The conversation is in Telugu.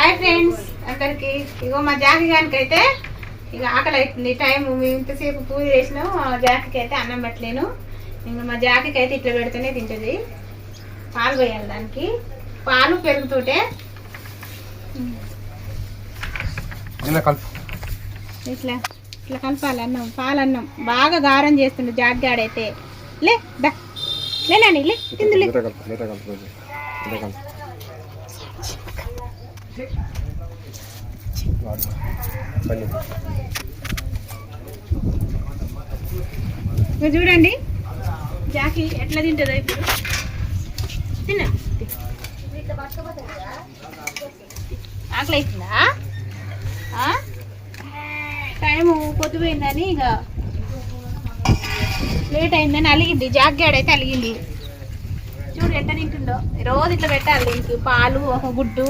హాయ్ ఫ్రెండ్స్ అందరికి. ఇగో మా జాకి గానికి అయితే ఇక ఆకలి అవుతుంది టైం మేము ఇంతసేపు పూజ చేసినాం ఆ జాకికి అయితే అన్నం పెట్టలేను. ఇంకా మా జాకికి అయితే ఇట్లా పెడితేనే తింటుంది. పాలు పోయాలి దానికి. పాలు పెరుగుతుంటే. ఇట్లా ఇట్లా కలపాలి అన్నం పాలు అన్నం బాగా గారం చేస్తుండే జాగ్గాడైతే లే దా. లేనండి లే చూడండి. జాకి ఎట్లా తింటుందో ఇప్పుడు. తిన్నా ఆకలి అవుతుందా టైము పొద్దుపోయిందని ఇక లేట్ అయిందని అలిగింది. జాగ్గాడ్ అలిగింది. చూడు ఎట్లా తింటుండో. రోజు ఇట్లా పెట్టాలి దీనికి. పాలు ఒక గుడ్డు.